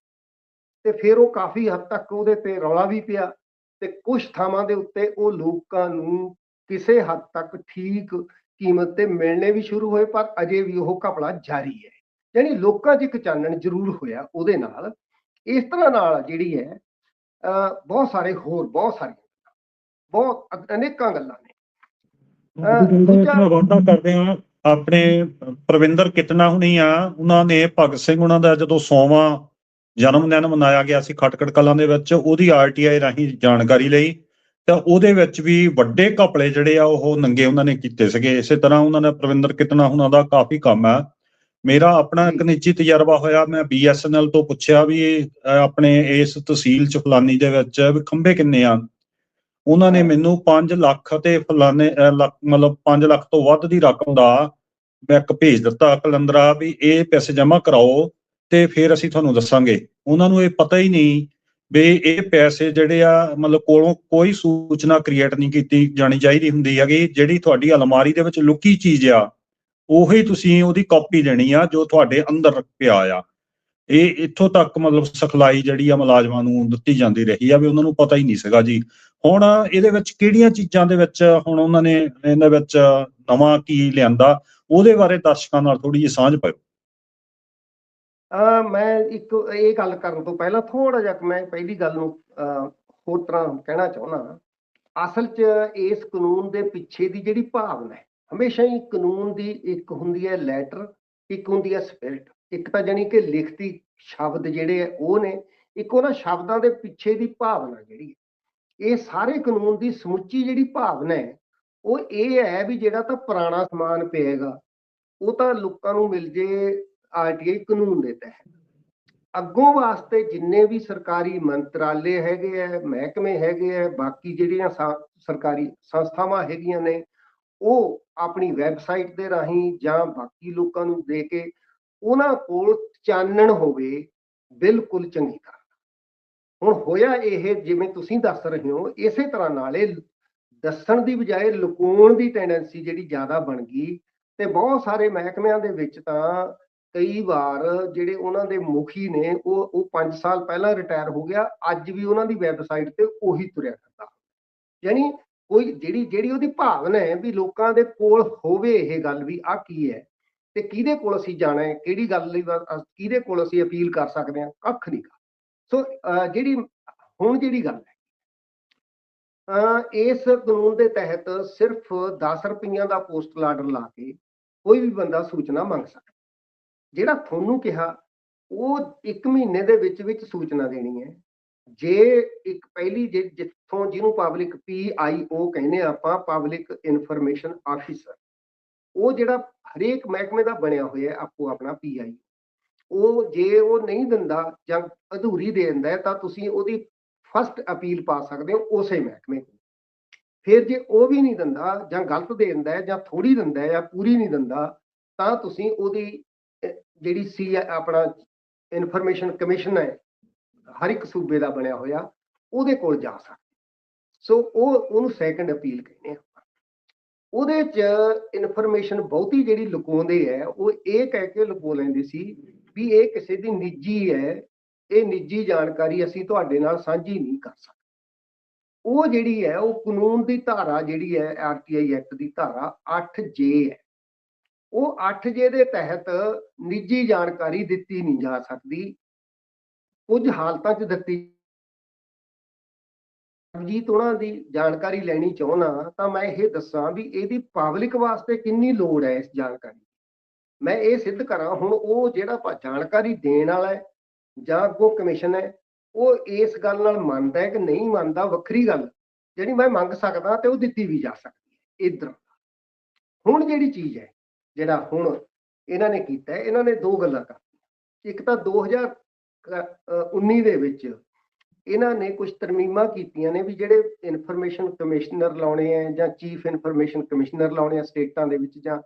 ਤੇ ਫਿਰ ਉਹ ਕਾਫੀ ਹੱਦ ਤੱਕ ਉਹਦੇ ਤੇ ਰੌਲਾ ਵੀ ਪਿਆ ਤੇ ਕੁਝ ਥਾਵਾਂ ਦੇ ਉੱਤੇ ਉਹ ਲੋਕਾਂ ਨੂੰ ਕਿਸੇ ਹੱਦ ਤੱਕ ਠੀਕ ਕੀਮਤ ਤੇ ਮਿਲਣੇ ਵੀ ਸ਼ੁਰੂ ਹੋਏ, ਪਰ ਅਜੇ ਵੀ ਉਹ ਘਪਲਾ ਜਾਰੀ ਹੈ। ਯਾਨੀ ਲੋਕਾਂ 'ਚ ਇੱਕ ਚਾਨਣ ਜ਼ਰੂਰ ਹੋਇਆ ਉਹਦੇ ਨਾਲ ਇਸ ਤਰ੍ਹਾਂ ਨਾਲ ਜਿਹੜੀ ਹੈ ਬਹੁਤ ਸਾਰੇ ਹੋਰ ਬਹੁਤ ਸਾਰੀਆਂ ਬਹੁਤ ਅਨੇਕਾਂ ਗੱਲਾਂ ਨੇ। ਦੂਜਾ- ਵਾਅਦਾ ਕਰਦੇ ਹਾਂ ਆਪਣੇ ਪ੍ਰਵਿੰਦਰ ਕਿਤਨਾ ਹੁਣੀ ਆ ਉਹਨਾਂ ਨੇ ਭਗਤ ਸਿੰਘ ਉਹਨਾਂ ਦਾ ਜਦੋਂ 100ਵਾਂ ਜਨਮ ਦਿਨ ਮਨਾਇਆ ਗਿਆ ਸੀ ਖਟਕੜ ਕਲਾਂ ਦੇ ਵਿੱਚ ਉਹਦੀ ਆਰਟੀਆਈ ਰਾਹੀਂ ਜਾਣਕਾਰੀ ਲਈ ਤਾਂ ਉਹਦੇ ਵਿੱਚ ਵੀ ਵੱਡੇ ਘਪਲੇ ਜਿਹੜੇ ਆ ਉਹ ਨੰਗੇ ਉਹਨਾਂ ਨੇ ਕੀਤੇ ਸੀਗੇ। ਇਸੇ ਤਰ੍ਹਾਂ ਉਹਨਾਂ ਨੇ ਪ੍ਰਵਿੰਦਰ ਕਿਤਨਾ ਉਹਨਾਂ ਦਾ ਕਾਫੀ ਕੰਮ ਹੈ ਮੇਰਾ ਆਪਣਾ ਇੱਕ ਨਿੱਜੀ ਤਜਰਬਾ ਹੋਇਆ ਮੈਂ ਬੀਐਸਐਨਐਲ ਤੋਂ ਪੁੱਛਿਆ ਵੀ ਆਪਣੇ ਇਸ ਤਹਿਸੀਲ ਚ ਫਲਾਨੀ ਦੇ ਵਿੱਚ ਖੰਭੇ ਕਿੰਨੇ ਆ? ਉਹਨਾਂ ਨੇ ਮੈਨੂੰ 5 ਲੱਖ ਤੇ ਲੱਖ ਮਤਲਬ 5 ਲੱਖ ਤੋਂ ਵੱਧ ਦੀ ਰਕਮ ਦਾ ਇੱਕ ਭੇਜ ਦਿੱਤਾ ਕਲੰਦਰਾ ਵੀ ਇਹ ਪੈਸੇ ਜਮ੍ਹਾਂ ਕਰਾਓ ਤੇ ਫਿਰ ਅਸੀਂ ਤੁਹਾਨੂੰ ਦੱਸਾਂਗੇ। ਉਹਨਾਂ ਨੂੰ ਇਹ ਪਤਾ ਹੀ ਨਹੀਂ ਵੀ ਇਹ ਪੈਸੇ ਜਿਹੜੇ ਆ ਮਤਲਬ ਕੋਲੋਂ ਕੋਈ ਸੂਚਨਾ ਕ੍ਰੀਏਟ ਨਹੀਂ ਕੀਤੀ ਜਾਣੀ ਚਾਹੀਦੀ ਹੁੰਦੀ ਹੈਗੀ ਜਿਹੜੀ ਤੁਹਾਡੀ ਅਲਮਾਰੀ ਦੇ ਵਿੱਚ ਲੁਕੀ ਚੀਜ਼ ਆ। ਉਹੀ ਤੁਸੀਂ ਉਹਦੀ ਕਾਪੀ ਲੈਣੀ ਆ ਜੋ ਤੁਹਾਡੇ ਅੰਦਰ ਪਿਆ ਆ। ਇਹ ਇੱਥੋਂ ਤੱਕ ਮਤਲਬ ਸਿਖਲਾਈ ਜਿਹੜੀ ਆ ਮੁਲਾਜ਼ਮਾਂ ਨੂੰ ਦਿੱਤੀ ਜਾਂਦੀ ਰਹੀ ਆ ਵੀ ਉਹਨਾਂ ਨੂੰ ਪਤਾ ਹੀ ਨਹੀਂ ਸੀਗਾ ਜੀ। ਹੁਣ ਇਹਦੇ ਵਿੱਚ ਕਿਹੜੀਆਂ ਚੀਜ਼ਾਂ ਦੇ ਵਿੱਚ ਹੁਣ ਉਹਨਾਂ ਨੇ ਇਹਦੇ ਵਿੱਚ ਨਵਾਂ ਕੀ ਲਿਆਂਦਾ, ਉਹਦੇ ਬਾਰੇ ਦਰਸ਼ਕਾਂ ਨਾਲ ਥੋੜੀ ਜਿਹੀ ਸਾਂਝ ਪਾਇਓ। ਅਹ ਮੈਂ ਇੱਕ ਇਹ ਗੱਲ ਕਰਨ ਤੋਂ ਪਹਿਲਾਂ ਥੋੜਾ ਜਿਹਾ ਮੈਂ ਪਹਿਲੀ ਗੱਲ ਨੂੰ ਹੋਰ ਤਰ੍ਹਾਂ ਕਹਿਣਾ ਚਾਹੁੰਦਾ ਅਸਲ 'ਚ ਇਸ ਕਾਨੂੰਨ ਦੇ ਪਿੱਛੇ ਦੀ ਜਿਹੜੀ ਭਾਵਨਾ ਹੈ ਹਮੇਸ਼ਾ ਹੀ ਕਾਨੂੰਨ ਦੀ ਇੱਕ ਹੁੰਦੀ ਹੈ ਲੈਟਰ, ਇੱਕ ਹੁੰਦੀ ਹੈ ਸਪਿਰਿਟ ਇੱਕ ਤਾਂ ਜਾਣੀ ਕਿ ਲਿਖਤੀ ਸ਼ਬਦ ਜਿਹੜੇ ਆ ਉਹ ਨੇ, ਇੱਕ ਉਹਨਾਂ ਸ਼ਬਦਾਂ ਦੇ ਪਿੱਛੇ ਦੀ ਭਾਵਨਾ ਜਿਹੜੀ ਹੈ। ਇਹ ਸਾਰੇ ਕਾਨੂੰਨ ਦੀ ਸਮੁੱਚੀ ਜਿਹੜੀ ਭਾਵਨਾ ਹੈ, ਉਹ ਇਹ ਹੈ ਵੀ ਜਿਹੜਾ ਤਾਂ ਪੁਰਾਣਾ ਸਮਾਨ ਪਏਗਾ, ਉਹ ਤਾਂ ਲੋਕਾਂ ਨੂੰ ਮਿਲ ਜੇ ਆਰਟੀਆਈ ਕਾਨੂੰਨ ਦੇ ਤਹਿਤ। ਅੱਗੋਂ ਵਾਸਤੇ ਜਿੰਨੇ ਵੀ ਸਰਕਾਰੀ ਮੰਤਰਾਲੇ ਹੈਗੇ ਆ ਮਹਿਕਮੇ ਹੈਗੇ ਆ ਬਾਕੀ ਜਿਹੜੀਆਂ ਸਾ- ਸਰਕਾਰੀ ਸੰਸਥਾਵਾਂ ਹੈਗੀਆਂ ਨੇ ਉਹ ਆਪਣੀ ਵੈਬਸਾਈਟ ਦੇ ਰਾਹੀਂ ਜਾਂ ਬਾਕੀ ਲੋਕਾਂ ਨੂੰ ਦੇ ਕੇ ਉਹਨਾਂ ਕੋਲ ਚਾਨਣ ਹੋਵੇ, ਬਿਲਕੁਲ ਚੰਗੀ ਤਰ੍ਹਾਂ। ਹੁਣ ਹੋਇਆ ਇਹ ਜਿਵੇਂ ਤੁਸੀਂ ਦੱਸ ਰਹੇ ਹੋ, ਇਸੇ ਤਰ੍ਹਾਂ ਨਾਲ ਇਹ ਦੱਸਣ ਦੀ ਬਜਾਏ ਲੁਕਾਉਣ ਦੀ ਟੈਂਡੈਂਸੀ ਜਿਹੜੀ ਜ਼ਿਆਦਾ ਬਣ ਗਈ ਤੇ ਬਹੁਤ ਸਾਰੇ ਮਹਿਕਮਿਆਂ ਦੇ ਵਿੱਚ ਤਾਂ ਕਈ ਵਾਰ ਜਿਹੜੇ ਉਹਨਾਂ ਦੇ ਮੁਖੀ ਨੇ, ਉਹ ਉਹ 5 ਸਾਲ ਪਹਿਲਾਂ ਰਿਟਾਇਰ ਹੋ ਗਿਆ, ਅੱਜ ਵੀ ਉਹਨਾਂ ਦੀ ਵੈਬਸਾਈਟ ਤੇ ਉਹੀ ਤੁਰਿਆ ਕਰਦਾ ਯਾਨੀ ਕੋਈ ਜਿਹੜੀ ਜਿਹੜੀ ਉਹਦੀ ਭਾਵਨਾ ਹੈ ਵੀ ਲੋਕਾਂ ਦੇ ਕੋਲ ਹੋਵੇ ਇਹ ਗੱਲ ਵੀ ਆ ਕੀ ਹੈ? ਤੇ ਕਿਹਦੇ ਕੋਲ ਅਸੀਂ ਜਾਣਾ ਹੈ? ਕਿਹੜੀ ਗੱਲ ਲਈ ਕਿਹਦੇ ਕੋਲ ਅਸੀਂ ਅਪੀਲ ਕਰ ਸਕਦੇ ਹਾਂ? ਕੱਖ ਨਹੀਂ ਗਾ ਸੋ ਜਿਹੜੀ ਹੁਣ ਜਿਹੜੀ ਗੱਲ ਹੈ। ਅ, ਇਸ ਕਾਨੂੰਨ ਦੇ ਤਹਿਤ ਸਿਰਫ 10 ਰੁਪਈਆਂ ਦਾ ਪੋਸਟਲ ਆਰਡਰ ਲਾ ਕੇ ਕੋਈ ਵੀ ਬੰਦਾ ਸੂਚਨਾ ਮੰਗ ਸਕਦਾ। ਜਿਹੜਾ ਤੁਹਾਨੂੰ ਕਿਹਾ ਉਹ 1 ਮਹੀਨੇ ਦੇ ਵਿੱਚ ਵਿੱਚ ਸੂਚਨਾ ਦੇਣੀ ਹੈ। ਜੇ ਇੱਕ ਪਹਿਲੀ ਜਿ- ਜਿੱਥੋਂ ਜਿਹਨੂੰ ਪਬਲਿਕ ਪੀਆਈਓ ਕਹਿੰਦੇ ਆ ਆਪਾਂ ਪਬਲਿਕ ਇਨਫੋਰਮੇਸ਼ਨ ਆਫੀਸਰ ਉਹ ਜਿਹੜਾ ਹਰੇਕ ਮਹਿਕਮੇ ਦਾ ਬਣਿਆ ਹੋਇਆ ਆਪੋ ਆਪਣਾ ਪੀਆਈ ਉਹ ਜੇ ਉਹ ਨਹੀਂ ਦਿੰਦਾ ਜਾਂ ਅਧੂਰੀ ਦੇ ਦਿੰਦਾ ਤਾਂ ਤੁਸੀਂ ਉਹਦੀ ਫਸਟ ਅਪੀਲ ਪਾ ਸਕਦੇ ਹੋ ਉਸੇ ਮਹਿਕਮੇ ਕੋਲ। ਫਿਰ ਜੇ ਉਹ ਵੀ ਨਹੀਂ ਦਿੰਦਾ ਜਾਂ ਗਲਤ ਦੇ ਦਿੰਦਾ ਜਾਂ ਥੋੜੀ ਦਿੰਦਾ ਜਾਂ ਪੂਰੀ ਨਹੀਂ ਦਿੰਦਾ, ਤਾਂ ਤੁਸੀਂ ਉਹਦੀ ਜਿਹੜੀ ਸੀ ਆਪਣਾ ਇਨਫੋਰਮੇਸ਼ਨ ਕਮਿਸ਼ਨ ਹੈ ਹਰ ਇੱਕ ਸੂਬੇ ਦਾ ਬਣਿਆ ਹੋਇਆ, ਉਹਦੇ ਕੋਲ ਜਾ ਸਕਦੇ ਸੋ ਉਹ, ਉਹਨੂੰ ਸੈਕੰਡ ਅਪੀਲ ਕਹਿੰਦੇ ਆ ਉਹਦੇ ਚ ਇਨਫੋਰਮੇਸ਼ਨ ਬਹੁਤੀ ਜਿਹੜੀ ਲੁਕਾਉਂਦੇ ਹੈ ਉਹ ਇਹ ਕਹਿ ਕੇ ਲੁਕੋ ਲੈਂਦੇ ਸੀ ਵੀ ਇਹ ਕਿਸੇ ਦੀ ਨਿੱਜੀ ਹੈ, ਇਹ ਨਿੱਜੀ ਜਾਣਕਾਰੀ ਅਸੀਂ ਤੁਹਾਡੇ ਨਾਲ ਸਾਂਝੀ ਨਹੀਂ ਕਰ ਸਕਦੇ। ਉਹ ਜਿਹੜੀ ਹੈ, ਉਹ ਕਾਨੂੰਨ ਦੀ ਧਾਰਾ ਜਿਹੜੀ ਹੈ ਆਰਟੀਆਈ ਐਕਟ ਦੀ ਧਾਰਾ 8J ਹੈ। ਉਹ 8J ਦੇ ਤਹਿਤ ਨਿੱਜੀ ਜਾਣਕਾਰੀ ਦਿੱਤੀ ਨਹੀਂ ਜਾ ਸਕਦੀ ਕੁਝ ਹਾਲਤਾਂ 'ਚ ਦਿੱਤੀ। ਜੀਤ ਉਹਨਾਂ ਦੀ ਜਾਣਕਾਰੀ ਲੈਣੀ ਚਾਹੁੰਦਾ ਤਾਂ ਮੈਂ ਇਹ ਦੱਸਾਂ ਵੀ ਇਹਦੀ ਪਬਲਿਕ ਵਾਸਤੇ ਕਿੰਨੀ ਲੋੜ ਹੈ ਇਸ ਜਾਣਕਾਰੀ ਮੈਂ ਇਹ ਸਿੱਧ ਕਰਾਂ, ਹੁਣ ਉਹ ਜਿਹੜਾ ਜਾਣਕਾਰੀ ਦੇਣ ਵਾਲਾ ਹੈ ਜਾਂ ਅੱਗੋਂ ਕਮਿਸ਼ਨ ਹੈ, ਉਹ ਇਸ ਗੱਲ ਨਾਲ ਮੰਨਦਾ ਹੈ ਕਿ ਨਹੀਂ ਮੰਨਦਾ, ਵੱਖਰੀ ਗੱਲ, ਜਿਹੜੀ ਮੈਂ ਮੰਗ ਸਕਦਾ ਤੇ ਉਹ ਦਿੱਤੀ ਵੀ ਜਾ ਸਕਦੀ ਹੈ, ਇਧਰ। ਹੁਣ ਜਿਹੜੀ ਚੀਜ਼ ਹੈ, ਜਿਹੜਾ ਹੁਣ ਇਹਨਾਂ ਨੇ ਕੀਤਾ ਇਹਨਾਂ ਨੇ ਦੋ ਗੱਲਾਂ ਕਰਤੀਆਂ। ਇੱਕ ਤਾਂ 2019 ਦੇ ਵਿੱਚ ਇਹਨਾਂ ਨੇ ਕੁਝ ਤਰਮੀਮਾਂ ਕੀਤੀਆਂ ਨੇ ਵੀ ਜਿਹੜੇ ਇਨਫੋਰਮੇਸ਼ਨ ਕਮਿਸ਼ਨਰ ਲਾਉਣੇ ਆ ਜਾਂ ਚੀਫ ਇਨਫੋਰਮੇਸ਼ਨ ਕਮਿਸ਼ਨਰ ਲਾਉਣੇ ਆ ਸਟੇਟਾਂ ਦੇ ਵਿੱਚ ਜਾਂ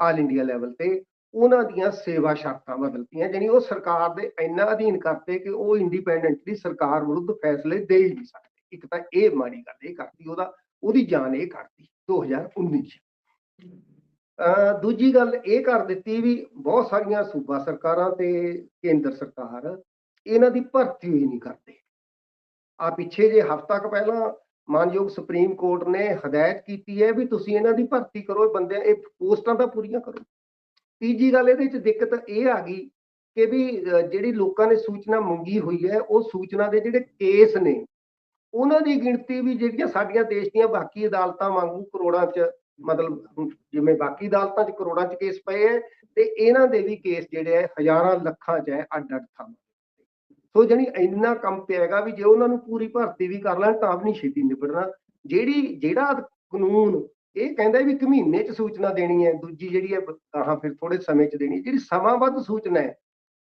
ਆਲ ਇੰਡੀਆ ਲੈਵਲ ਤੇ, ਉਹਨਾਂ ਦੀਆਂ ਸੇਵਾ ਸ਼ਰਤਾਂ ਬਦਲਤੀਆਂ, ਜਾਣੀ ਉਹ ਸਰਕਾਰ ਦੇ ਇੰਨਾ ਅਧੀਨ ਕਰਤੇ ਕਿ ਉਹ ਇੰਡੀਪੈਂਡੈਂਟਲੀ ਸਰਕਾਰ ਵਿਰੁੱਧ ਫੈਸਲੇ ਦੇ ਹੀ ਨਹੀਂ ਸਕਦੇ। ਇੱਕ ਤਾਂ ਇਹ ਮਾੜੀ ਗੱਲ ਇਹ ਕਰਤੀ, ਉਹਦਾ, ਉਹਦੀ ਜਾਨ ਇਹ ਕਰਤੀ 2019 ਚ। ਦੂਜੀ ਗੱਲ ਇਹ ਕਰ ਦਿੱਤੀ ਵੀ ਬਹੁਤ ਸਾਰੀਆਂ ਸੂਬਾ ਸਰਕਾਰਾਂ ਤੇ ਕੇਂਦਰ ਸਰਕਾਰ ਇਹਨਾਂ ਦੀ ਭਰਤੀ ਹੋਈ ਨਹੀਂ ਕਰਦੇ। ਆ ਪਿੱਛੇ ਜੇ ਹਫ਼ਤਾ ਕੁ ਪਹਿਲਾਂ ਮਾਨਯੋਗ ਸੁਪਰੀਮ ਕੋਰਟ ਨੇ ਹਦਾਇਤ ਕੀਤੀ ਹੈ ਵੀ ਤੁਸੀਂ ਇਹਨਾਂ ਦੀ ਭਰਤੀ ਕਰੋ, ਇਹ ਬੰਦੇ ਇਹ ਪੋਸਟਾਂ ਤਾਂ ਪੂਰੀਆਂ ਕਰੋ। ਤੀਜੀ ਗੱਲ ਇਹਦੇ ਵਿੱਚ ਦਿੱਕਤ ਇਹ ਆ ਗਈ ਕਿ ਵੀ ਜਿਹੜੀ ਲੋਕਾਂ ਨੇ ਸੂਚਨਾ ਮੰਗੀ ਹੋਈ ਹੈ, ਉਹ ਸੂਚਨਾ ਦੇ ਜਿਹੜੇ ਕੇਸ ਨੇ, ਉਹਨਾਂ ਦੀ ਗਿਣਤੀ ਵੀ ਜਿਹੜੀਆਂ ਸਾਡੀਆਂ ਦੇਸ਼ ਦੀਆਂ ਬਾਕੀ ਅਦਾਲਤਾਂ ਵਾਂਗੂ ਕਰੋੜਾਂ 'ਚ ਮਤਲਬ ਜਿਵੇਂ ਬਾਕੀ ਅਦਾਲਤਾਂ 'ਚ ਕਰੋੜਾਂ 'ਚ ਕੇਸ ਪਏ ਹੈ ਤੇ ਇਹਨਾਂ ਦੇ ਵੀ ਕੇਸ ਜਿਹੜੇ ਹੈ ਹਜ਼ਾਰਾਂ ਲੱਖਾਂ 'ਚ ਹੈ ਅੱਡ ਅੱਡ ਥਾਂ ਸੋ ਜਾਣੀ ਇੰਨਾ ਕੰਮ ਪਿਆਗਾ ਵੀ ਜੇ ਉਹਨਾਂ ਨੂੰ ਪੂਰੀ ਭਰਤੀ ਵੀ ਕਰ ਲੈਣ, ਤਾਂ ਵੀ ਨਹੀਂ ਛੇਤੀ ਨਿਬੜਨਾ। ਜਿਹੜੀ, ਜਿਹੜਾ ਕਾਨੂੰਨ, ਇਹ ਕਹਿੰਦਾ ਵੀ ਇੱਕ ਮਹੀਨੇ 'ਚ ਸੂਚਨਾ ਦੇਣੀ ਹੈ ਦੂਜੀ ਜਿਹੜੀ ਹੈ ਕਹਾਂ ਫਿਰ ਥੋੜੇ ਸਮੇਂ 'ਚ ਦੇਣੀ। ਜਿਹੜੀ ਸਮਾਂ-ਵੱਧ ਸੂਚਨਾ ਹੈ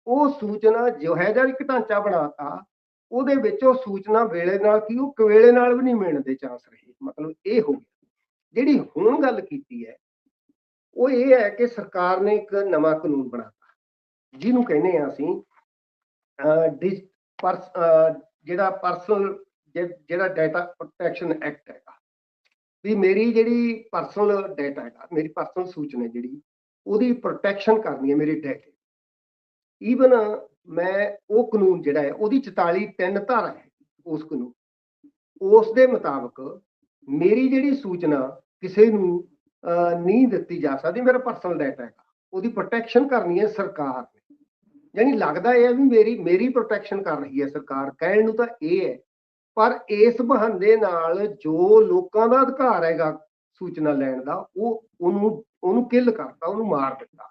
ਉਹ ਸੂਚਨਾ ਜੋ ਹੈ ਜਾਂ ਇੱਕ ਢਾਂਚਾ ਬਣਾਤਾ, ਉਹਦੇ ਵਿੱਚ ਉਹ ਸੂਚਨਾ ਵੇਲੇ ਨਾਲ ਕੀ, ਉਹ ਕਵੇਲੇ ਨਾਲ ਵੀ ਨਹੀਂ ਮਿਲਣ ਦੇ ਚਾਂਸ ਰਹੇ। ਮਤਲਬ ਇਹ ਹੋ ਗਿਆ। ਜਿਹੜੀ ਹੁਣ ਗੱਲ ਕੀਤੀ ਹੈ ਉਹ ਇਹ ਹੈ ਕਿ ਸਰਕਾਰ ਨੇ ਇੱਕ ਨਵਾਂ ਕਾਨੂੰਨ ਬਣਾਤਾ। ਜਿਹਨੂੰ ਕਹਿੰਦੇ ਆ ਅਸੀਂ ਅਹ, ਪਰਸ ਜਿਹੜਾ ਪਰਸਨਲ ਜਿਹੜਾ ਡਾਟਾ ਪ੍ਰੋਟੈਕਸ਼ਨ ਐਕਟ ਹੈਗਾ। ਵੀ ਮੇਰੀ ਜਿਹੜੀ ਪਰਸਨਲ ਡਾਟਾ ਹੈਗਾ ਮੇਰੀ ਪਰਸਨਲ ਸੂਚਨਾ ਜਿਹੜੀ ਉਹਦੀ ਪ੍ਰੋਟੈਕਸ਼ਨ ਕਰਨੀ ਹੈ ਮੇਰੇ ਡਾਟੇ ਈਵਨ ਮੈਂ ਉਹ ਕਾਨੂੰਨ ਜਿਹੜਾ ਹੈ ਉਹਦੀ 44 ਤਿੰਨ ਧਾਰਾ ਹੈ ਉਸ ਕਾਨੂੰਨ। ਉਸ ਦੇ ਮੁਤਾਬਕ ਮੇਰੀ ਜਿਹੜੀ ਸੂਚਨਾ ਕਿਸੇ ਨੂੰ ਅਹ, ਨਹੀਂ ਦਿੱਤੀ ਜਾ ਸਕਦੀ ਮੇਰਾ ਪਰਸਨਲ ਡਾਟਾ ਹੈਗਾ। ਉਹਦੀ ਪ੍ਰੋਟੈਕਸ਼ਨ ਕਰਨੀ ਹੈ ਸਰਕਾਰ ਨੇ। ਯਾਨੀ ਲੱਗਦਾ ਇਹ ਹੈ ਵੀ ਮੇਰੀ ਮੇਰੀ ਪ੍ਰੋਟੈਕਸ਼ਨ ਕਰ ਰਹੀ ਹੈ ਸਰਕਾਰ। ਕਹਿਣ ਨੂੰ ਤਾਂ ਇਹ ਹੈ ਪਰ ਇਸ ਬਹਾਨੇ ਨਾਲ ਜੋ ਲੋਕਾਂ ਦਾ ਅਧਿਕਾਰ ਹੈਗਾ ਸੂਚਨਾ ਲੈਣ ਦਾ ਉਹ ਉਹਨੂੰ ਉਹਨੂੰ ਕਿਲ ਕਰਤਾ ਉਹਨੂੰ ਮਾਰ ਦਿੱਤਾ।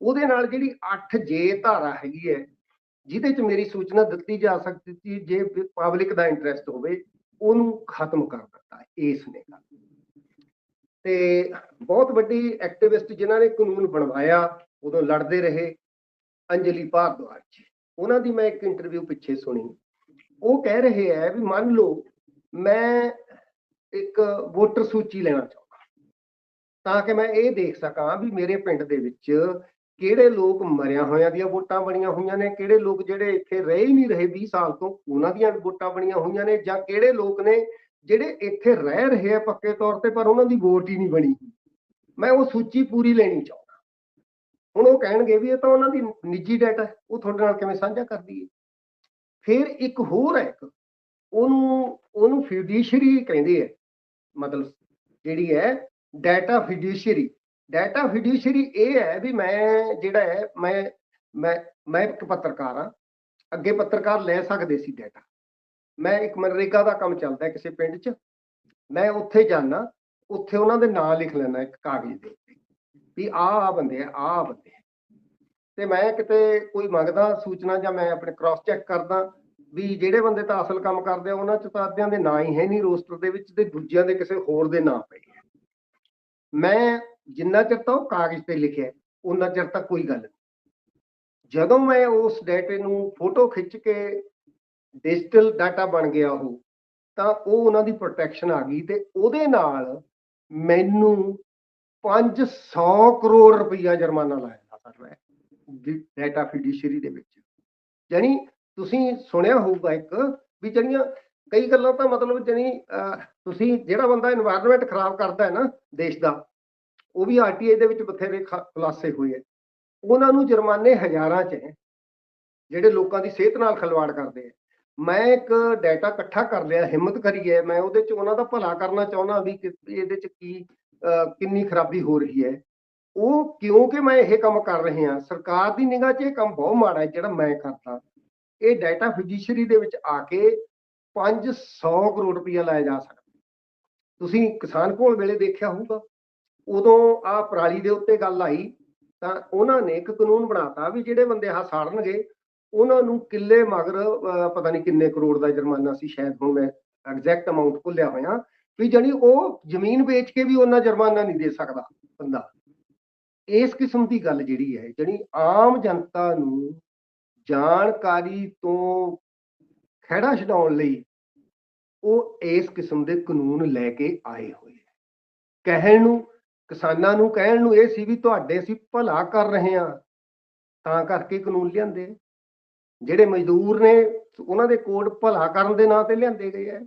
ਉਹਦੇ ਨਾਲ ਜਿਹੜੀ 8 ਜੇ ਧਾਰਾ ਹੈਗੀ ਹੈ ਜਿਹਦੇ ਚ ਮੇਰੀ ਸੂਚਨਾ ਦਿੱਤੀ ਜਾ ਸਕਦੀ ਸੀ ਜੇ ਪਬਲਿਕ ਦਾ ਇੰਟਰਸਟ ਹੋਵੇ ਉਹਨੂੰ ਖਤਮ ਕਰ ਦਿੱਤਾ ਇਸ ਨੇ ਤੇ ਬਹੁਤ ਵੱਡੀ ਐਕਟਿਵਿਸਟ ਜਿਨ੍ਹਾਂ ਨੇ ਕਾਨੂੰਨ ਬਣਵਾਇਆ, ਉਦੋਂ ਲੜਦੇ ਰਹੇ ਅੰਜਲੀ ਭਾਰਦਵਾਜ ਜੀ ਉਹਨਾਂ ਦੀ ਮੈਂ ਇੱਕ ਇੰਟਰਵਿਊ ਪਿੱਛੇ ਸੁਣੀ। ਉਹ ਕਹਿ ਰਹੇ ਹੈ ਵੀ ਮੰਨ ਲਓ ਮੈਂ ਇੱਕ ਵੋਟਰ ਸੂਚੀ ਲੈਣਾ ਚਾਹੁੰਦਾ। ਤਾਂ ਕਿ ਮੈਂ ਇਹ ਦੇਖ ਸਕਾਂ ਵੀ ਮੇਰੇ ਪਿੰਡ ਦੇ ਵਿੱਚ ਕਿਹੜੇ ਲੋਕ ਮਰਿਆ ਹੋਇਆਂ ਦੀਆਂ ਵੋਟਾਂ ਬਣੀਆਂ ਹੋਈਆਂ ਨੇ, ਕਿਹੜੇ ਲੋਕ ਜਿਹੜੇ ਇੱਥੇ ਰਹੇ ਹੀ ਨਹੀਂ ਰਹੇ 20 ਸਾਲ ਤੋਂ, ਉਹਨਾਂ ਦੀਆਂ ਵੋਟਾਂ ਬਣੀਆਂ ਹੋਈਆਂ ਨੇ ਜਾਂ ਕਿਹੜੇ ਲੋਕ ਨੇ ਜਿਹੜੇ ਇੱਥੇ ਰਹਿ ਰਹੇ ਆ ਪੱਕੇ ਤੌਰ ਤੇ, ਪਰ ਉਹਨਾਂ ਦੀ ਵੋਟ ਹੀ ਨਹੀਂ ਬਣੀ। ਮੈਂ ਉਹ ਸੂਚੀ ਪੂਰੀ ਲੈਣੀ ਚਾਹੁੰਦਾ। ਹੁਣ ਉਹ ਕਹਿਣਗੇ ਵੀ ਇਹ ਤਾਂ ਉਹਨਾਂ ਦੀ ਨਿੱਜੀ ਡਾਟਾ ਉਹ ਤੁਹਾਡੇ ਨਾਲ ਕਿਵੇਂ ਸਾਂਝਾ ਕਰਦੀ ਹੈ? ਫਿਰ ਇੱਕ ਹੋਰ ਹੈ ਇੱਕ, ਉਹਨੂੰ ਉਹਨੂੰ ਫਿਡਿਸ਼ਰੀ ਕਹਿੰਦੇ ਆ। ਮਤਲਬ ਜਿਹੜੀ ਹੈ ਡਾਟਾ ਫਿਡਿਸ਼ਰੀ ਡਾਟਾ ਫਿਡਿਸ਼ਰੀ ਇਹ ਹੈ ਵੀ ਮੈਂ ਜਿਹੜਾ ਹੈ, ਮੈਂ ਮੈਂ ਮੈਂ ਇੱਕ ਪੱਤਰਕਾਰ ਹਾਂ। ਅੱਗੇ ਪੱਤਰਕਾਰ ਲੈ ਸਕਦੇ ਸੀ ਡਾਟਾ ਮੈਂ ਇੱਕ ਮਨਰੇਗਾ ਦਾ ਕੰਮ ਚੱਲਦਾ ਕਿਸੇ ਪਿੰਡ 'ਚ। ਮੈਂ ਉੱਥੇ ਜਾਣਾ ਉੱਥੇ ਉਹਨਾਂ ਦੇ ਨਾਂ ਲਿਖ ਲੈਣਾ ਇੱਕ ਕਾਗਜ਼ ਦੇ ਵੀ ਆਹ ਆ ਬੰਦੇ ਆ, ਆਹ ਬੰਦੇ ਤੇ ਮੈਂ ਕਿਤੇ ਕੋਈ ਮੰਗਦਾ ਸੂਚਨਾ ਜਾਂ ਮੈਂ ਆਪਣੇ ਕ੍ਰਾਸ ਚੈੱਕ ਕਰਦਾ ਵੀ ਜਿਹੜੇ ਬੰਦੇ ਤਾਂ ਅਸਲ ਕੰਮ ਕਰਦੇ ਆ, ਉਹਨਾਂ 'ਚ ਤਾਂ ਅੱਧਿਆਂ ਦੇ ਨਾਂ ਹੀ ਹੈ ਨਹੀਂ ਰੋਸਟਰ ਦੇ ਵਿੱਚ ਤੇ ਦੂਜਿਆਂ ਦੇ ਕਿਸੇ ਹੋਰ ਦੇ ਨਾਂ ਪਏ ਮੈਂ ਜਿੰਨਾ ਚਿਰ ਤਾਂ ਉਹ ਕਾਗਜ਼ ਤੇ ਲਿਖਿਆ ਉਹਨਾਂ ਚਿਰ ਤੱਕ ਕੋਈ ਗੱਲ ਨਹੀਂ। ਜਦੋਂ ਮੈਂ ਉਸ ਡਾਟੇ ਨੂੰ ਫੋਟੋ ਖਿੱਚ ਕੇ ਡਿਜੀਟਲ ਡਾਟਾ ਬਣ ਗਿਆ ਉਹ, ਤਾਂ ਉਹ ਉਹਨਾਂ ਦੀ ਪ੍ਰੋਟੈਕਸ਼ਨ ਆ ਗਈ ਤੇ ਉਹਦੇ ਨਾਲ ਮੈਨੂੰ 500 ਕਰੋੜ ਰੁਪਈਆ ਜੁਰਮਾਨਾ ਲਾਇਆ ਸਰਵੇ ਡਾਟਾ ਫਿਡੀਸ਼ਰੀ ਦੇ ਵਿੱਚ। ਯਾਨੀ ਤੁਸੀਂ ਸੁਣਿਆ ਹੋਊਗਾ ਇੱਕ ਵੀ ਜਿਹੜੀਆਂ ਕਈ ਗੱਲਾਂ ਤਾਂ ਮਤਲਬ ਜਣੀ ਤੁਸੀਂ ਜਿਹੜਾ ਬੰਦਾ এনवायरमेंट ਖਰਾਬ ਕਰਦਾ ਹੈ ਨਾ ਦੇਸ਼ ਦਾ, ਉਹ ਵੀ ਆਰਟੀਆਈ ਦੇ ਵਿੱਚ ਬਥੇਰੇ ਖੁਲਾਸੇ ਹੋਏ ਹੈ। ਉਹਨਾਂ ਨੂੰ ਜੁਰਮਾਨੇ ਹਜ਼ਾਰਾਂ 'ਚ ਹੈ, ਜਿਹੜੇ ਲੋਕਾਂ ਦੀ ਸਿਹਤ ਨਾਲ ਖਲਵਾੜ ਕਰਦੇ ਹੈ। ਮੈਂ ਇੱਕ ਡਾਟਾ ਇਕੱਠਾ ਕਰ ਲਿਆ, ਹਿੰਮਤ ਕਰੀ ਹੈ ਮੈਂ ਉਹਦੇ ਚ ਉਹਨਾਂ ਦਾ ਭਲਾ ਕਰਨਾ ਚਾਹੁੰਦਾ ਵੀ ਇਹਦੇ ਚ ਕੀ ਕਿੰਨੀ ਖਰਾਬੀ ਹੋ ਰਹੀ ਹੈ। ਉਹ ਕਿਉਂਕਿ ਮੈਂ ਇਹ ਕੰਮ ਕਰ ਰਿਹਾ ਸਰਕਾਰ ਦੀ ਨਿਗਾਹ 'ਚ ਇਹ ਕੰਮ ਬਹੁਤ ਮਾੜਾ ਹੈ, ਜਿਹੜਾ ਮੈਂ ਕਰਦਾ। ਇਹ ਡਾਟਾ ਫਿਜੀਸ਼ਰੀ ਦੇ ਵਿੱਚ ਆ ਕੇ 500 ਕਰੋੜ ਰੁਪਇਆ ਲਾਇਆ ਜਾ ਸਕਦਾ। ਤੁਸੀਂ ਕਿਸਾਨ ਕੋਲ ਵੇਲੇ ਦੇਖਿਆ ਹੋਊਗਾ, ਉਦੋਂ ਆ ਪਰਾਲੀ ਦੇ ਉੱਤੇ ਗੱਲ ਆਈ, ਤਾਂ ਉਹਨਾਂ ਨੇ ਇੱਕ ਕਾਨੂੰਨ ਬਣਾਤਾ ਵੀ ਜਿਹੜੇ ਬੰਦੇ ਆਹ ਸਾੜਨਗੇ ਉਹਨਾਂ ਨੂੰ ਕਿੱਲੇ ਮਗਰ ਅਹ, ਪਤਾ ਨਹੀਂ ਕਿੰਨੇ ਕਰੋੜ ਦਾ ਜੁਰਮਾਨਾ ਸੀ ਸ਼ਾਇਦ ਹੁਣ ਮੈਂ ਐਗਜ਼ੈਕਟ ਅਮਾਉਂਟ ਭੁੱਲਿਆ ਹੋਇਆ ਵੀ ਜਾਨੀ ਉਹ ਜ਼ਮੀਨ ਵੇਚ ਕੇ ਵੀ ਉਹਨਾਂ ਜੁਰਮਾਨਾ ਨਹੀਂ ਦੇ ਸਕਦਾ ਬੰਦਾ। ਇਸ ਕਿਸਮ ਦੀ ਗੱਲ ਜਿਹੜੀ ਹੈ ਜਿਹੜੀ ਆਮ ਜਨਤਾ ਨੂੰ ਜਾਣਕਾਰੀ ਤੋਂ ਖਹਿੜਾ ਛਡਾਉਣ ਲਈ ਉਹ ਇਸ ਕਿਸਮ ਦੇ ਕਾਨੂੰਨ ਲੈ ਕੇ ਆਏ ਹੋਏ ਕਹਿਣ ਨੂੰ ਕਿਸਾਨਾਂ ਨੂੰ ਕਹਿਣ ਨੂੰ ਇਹ ਸੀ ਵੀ ਤੁਹਾਡੇ ਅਸੀਂ ਭਲਾ ਕਰ ਰਹੇ ਹਾਂ ਤਾਂ ਕਰਕੇ ਕਾਨੂੰਨ ਲਿਆਂਦੇ ਜਿਹੜੇ ਮਜ਼ਦੂਰ ਨੇ, ਉਹਨਾਂ ਦੇ ਕੋਡ ਭਲਾ ਕਰਨ ਦੇ ਨਾਂ ਤੇ ਲਿਆਂਦੇ ਗਏ ਹੈ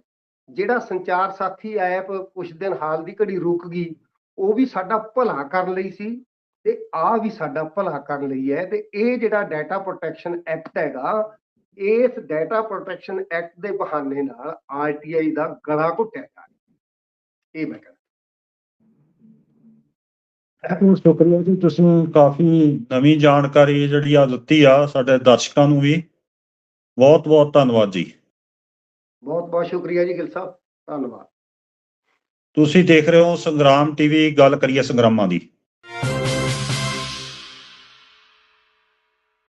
ਜਿਹੜਾ ਸੰਚਾਰ ਸਾਥੀ ਐਪ ਕੁਝ ਦਿਨ ਹਾਲ ਦੀ ਘੜੀ ਰੁਕ ਗਈ, ਉਹ ਵੀ ਸਾਡਾ ਭਲਾ ਕਰਨ ਲਈ ਸੀ ਤੇ ਆ ਵੀ ਸਾਡਾ ਭਲਾ ਕਰਨ ਲਈ ਹੈ ਤੇ ਇਹ ਜਿਹੜਾ ਡਾਟਾ ਪ੍ਰੋਟੈਕਸ਼ਨ ਐਕਟ ਹੈਗਾ, ਇਸ ਡਾਟਾ ਪ੍ਰੋਟੈਕਸ਼ਨ ਐਕਟ ਦੇ ਬਹਾਨੇ ਨਾਲ ਆਰਟੀਆਈ ਦਾ ਗਲਾ ਘੁੱਟਿਆ ਜਾ ਰਿਹਾ। ਇਹ ਮੈਂ ਕਹਿੰਦਾ ਸ਼ੁਕਰੀਆ ਜੀ ਤੁਸੀਂ ਕਾਫੀ ਨਵੀਂ ਜਾਣਕਾਰੀ ਜਿਹੜੀ ਆ ਦਿੱਤੀ ਆ ਸਾਡੇ ਦਰਸ਼ਕਾਂ ਨੂੰ ਵੀ। ਬਹੁਤ ਬਹੁਤ ਧੰਨਵਾਦ ਜੀ। ਬਹੁਤ ਬਹੁਤ ਸ਼ੁਕਰੀਆ ਜੀ ਗਿਲ ਸਾਹਿਬ। ਧੰਨਵਾਦ। ਤੁਸੀਂ ਦੇਖ ਰਹੇ ਹੋ ਸੰਗਰਾਮ ਟੀਵੀ ਗੱਲ ਕਰੀਏ ਸੰਗਰਾਮਾਂ ਦੀ।